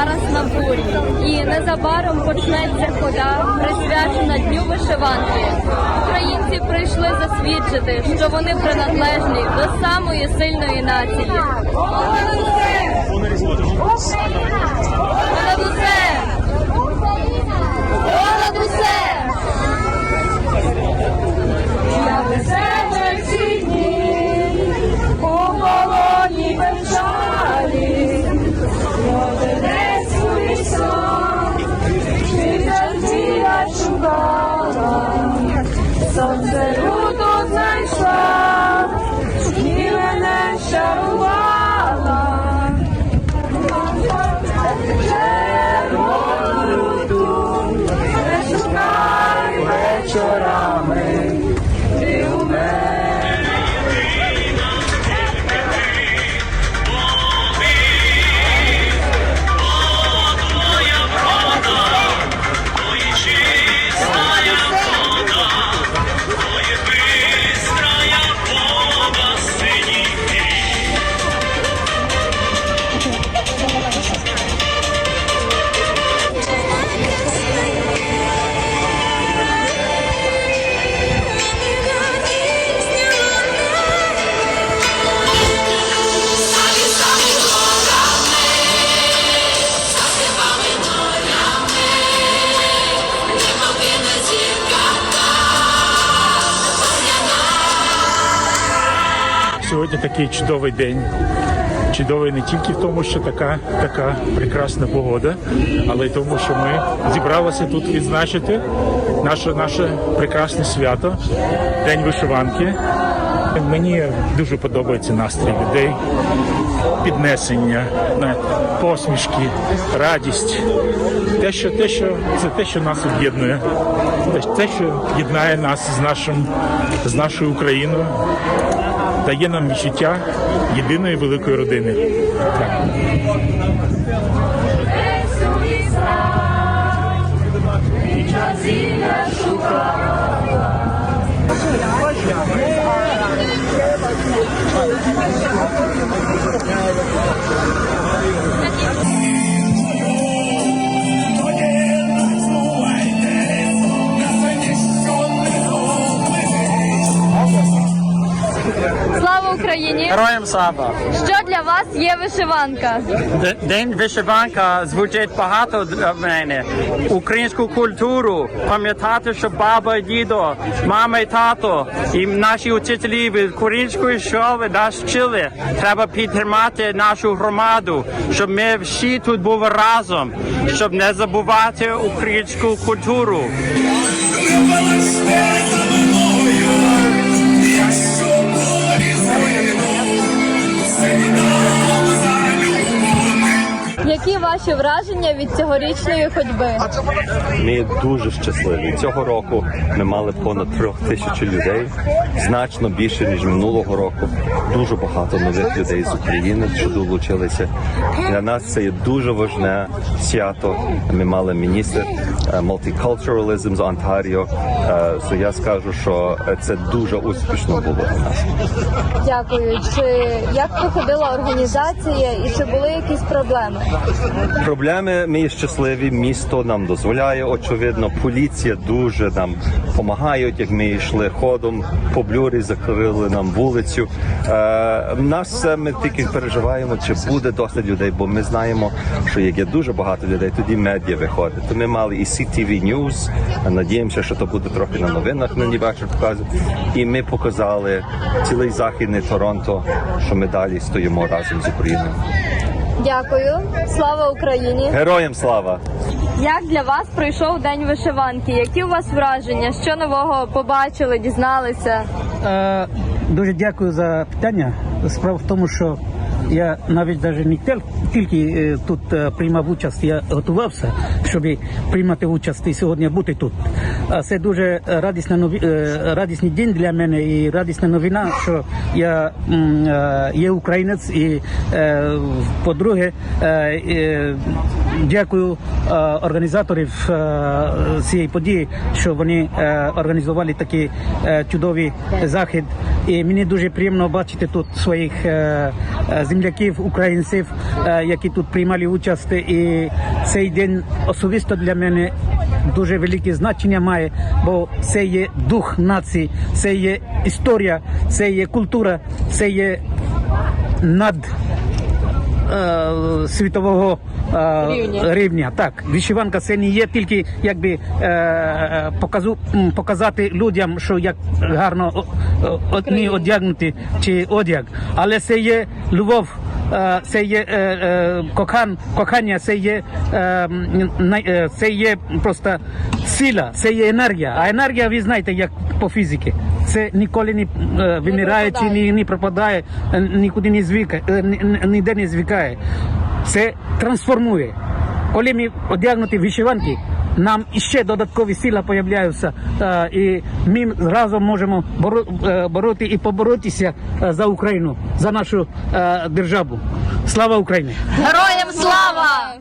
зараз на бурі, і незабаром почнеться хода, присвячена Дню вишиванки. Українці прийшли засвідчити, що вони приналежні до самої сильної нації. Понад усе! Понад усе! Сьогодні такий чудовий день. Чудовий не тільки в тому, що така, така прекрасна погода, але й тому, що ми зібралися тут відзначити наше, наше прекрасне свято, День вишиванки. Мені дуже подобається настрій людей, піднесення, посмішки, радість. Те, що, те, що, це те, що нас об'єднує, Те, що єднає нас з, нашим, з нашою Україною дає нам відчуття єдиної великої родини. Слава Україні! Героям слава! Що для вас є вишиванка? День вишиванка звучить багато для мене. Українську культуру, пам'ятати, що баба і дідо, мама і тато, і наші учителі від української школи нас вчили. Треба підтримати нашу громаду, щоб ми всі тут були разом, щоб не забувати українську культуру. Які ваші враження від цьогорічної ходьби? Ми дуже щасливі. Цього року ми мали понад трьох тисяч людей, значно більше ніж минулого року. Дуже багато нових людей з України, що долучилися. Для нас це є дуже важне свято. Ми мали міністр е, multiculturalism з Онтаріо. Е, So я скажу, що е, це дуже успішно було для нас. Дякую. Чи як проходила організація і чи були якісь проблеми? Проблеми ми щасливі. Місто нам дозволяє. Очевидно, поліція дуже нам допомагає. Як ми йшли ходом по блюрі, закрили нам вулицю. Е, нас ми тільки переживаємо, чи буде досить людей, бо ми знаємо, що як є дуже багато людей, тоді медіа виходить. То ми мали і CTV News, Надіємося, що то буде трохи на новинах нині вечір показувати. І ми показали цілий західний Торонто, що ми далі стоїмо разом з Україною. Дякую. Слава Україні! Героям слава! Як для вас пройшов день вишиванки? Які у вас враження? Що нового побачили, дізналися? Е, Дуже дякую за питання. Справа в тому, що я навіть навіть не тільки е, тут е, приймав участь, я готувався, щоб приймати участь і сьогодні бути тут. А це дуже радісна нові, е, радісний день для мене і радісна новина, що я є українець і по-друге, дякую е, організаторів е, цієї події, що вони е, організували такий е, чудовий захід. І мені дуже приємно бачити тут своїх е, е, земляків, українців, е, які тут приймали участь. І цей день особисто для мене дуже велике значення має, бо це є дух нації, це є історія, це є культура, це є над е, світового е, Рівня. рівня. Так, вишиванка це не є тільки якби е, е, показу, показати людям, що як гарно одні одягнути чи одяг, але це є любов. е, Це є е, кохан, кохання, це є, це є просто сила, це є енергія. А енергія, ви знаєте, як по фізиці. Це ніколи не е, вимирає чи не, не пропадає, е, нікуди не звикає, е, ні- ні- ніде не звикає. Це трансформує. Коли ми одягнуті вишиванки, нам іще додаткові сили появляються, е, і ми разом можемо бороти і поборотися за Україну, за нашу державу. Слава Україні! Героям слава!